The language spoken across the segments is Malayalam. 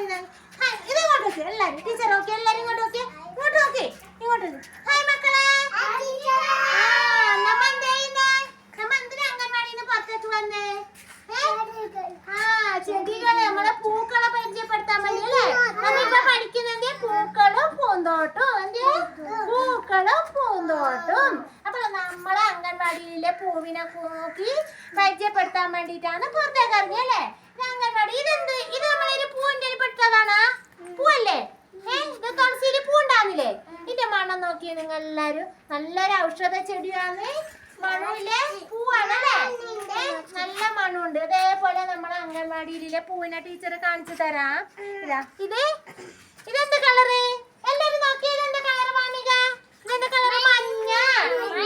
നിന്ന് ഇത് ഇങ്ങോട്ട് നോക്കി. എല്ലാരും ടീച്ചർ നോക്കി. എല്ലാരും ഇങ്ങോട്ട് നോക്കി. ഇങ്ങോട്ട് നോക്കി. ഇങ്ങോട്ട് ഹായ് മക്കളെ. നമ്മ എന്ത് ചെയ്യുന്നേ? നമ്മ എന്തിനാ അംഗൻവാടിന്ന് പുറത്തേക്ക് വന്നേ? ആ ചെടികളെ നമ്മളെ പൂക്കളെ പരിചയപ്പെടുത്താൻ അല്ലേ? നമ്മളിപ്പോ പഠിക്കുന്നെങ്കിൽ പൂക്കളും പൂന്തോട്ടവും. എന്തേ? പൂക്കളും പൂന്തോട്ടവും. അപ്പൊ നമ്മളെ അംഗൻവാടിയിലെ പൂവിനെ നോക്കി പരിചയപ്പെടുത്താൻ വേണ്ടിയിട്ടാണ് പുറത്തേക്ക് ഇറങ്ങിയല്ലേ അംഗൻവാടി. ഇതെന്ത്? ഇത് നമ്മളൊരു പൂവിന്റെ പെട്ടതാണ് പൂവല്ലേ ഏ ഇത് തുളസിയിൽ പൂ ഉണ്ടാകുന്നില്ലേ ഇതിന്റെ നോക്കി നിങ്ങൾ എല്ലാരും നല്ലൊരു ഔഷധ ചെടിയാണ് മണുവിലെ പൂവാണല്ലേ? നല്ല മണുണ്ട് അതേപോലെ നമ്മളെ അംഗൻവാടിയിലെ പൂവിനെ ടീച്ചർ കാണിച്ചു തരാം. ഇതാ. ഇത്? ഇതെന്ത് കളറ് എല്ലാരും നോക്കി ഇതെന്ത് കളറ് മാമിക ഇതെന്ത് കളറ് മഞ്ഞ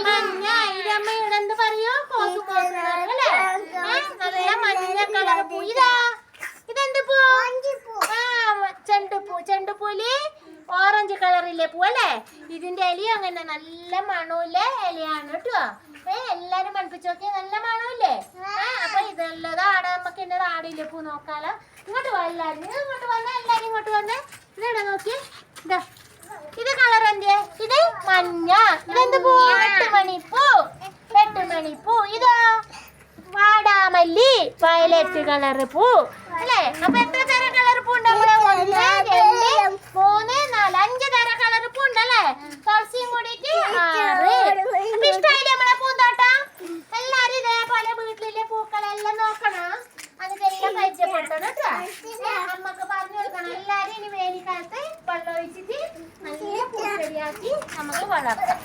മഞ്ഞ ഇതമ്മ ഇവിടെ എന്ത് പറയോ കോസുമോസ് അല്ലേ ഏ, നല്ല മഞ്ഞ കളറ് പൂ ഇതാ ഇതെന്ത് പൂ ആ ചെണ്ടുപൂ ചെണ്ടുപൂൽ ഓറഞ്ച് കളറിലെ പൂ അല്ലേ ഇതിന്റെ ഇലയും അങ്ങനെ നല്ല മണമില്ലേ ഇലയാണ് കേട്ടോ. ഏ എല്ലാരും പഠിപ്പിച്ചു നോക്കിയാൽ നല്ല മണമില്ലേ അപ്പൊ ഇതുള്ളത് ആടെ നമുക്ക് എന്റെ ആടില്ലേ പൂ നോക്കാലോ. ഇങ്ങോട്ട് വാ എല്ലാരും. ഇങ്ങോട്ട് വന്നേ എല്ലാരും ഇങ്ങോട്ട് വന്നേ. ഇതെടാ നോക്കി ഇതാ ഇത് കളർ എന്ത് ഇത് മഞ്ഞ. ഇതെന്ത് പൂ? എട്ട് മണിപ്പൂ ഇതാ വാടാമല്ലി. വയലറ്റ് കളർ പൂ. അല്ലേ? അപ്പൊ എത്ര തരം കളർ പൂ ഉണ്ടാവുക തുളസിയും കൂടിയിട്ട് ആറ്. അപ്പൊ ഇഷ്ടമായില്ലേ നമ്മളെ പൂന്തോട്ടം? എല്ലാരും ഇതേപോലെ വീട്ടിലെ പൂക്കളെല്ലാം നോക്കണം. അതൊക്കെല്ലാം പരിചയപ്പെടുത്തണം കേട്ടോ. അമ്മയ്ക്ക് പറഞ്ഞു കൊടുക്കണം. എല്ലാരും ഇനി വേനൽക്കാലത്ത് വെള്ളം ഒഴിച്ചിട്ട് നല്ല പൂ ശരിയാക്കി നമുക്ക് വളർത്താം.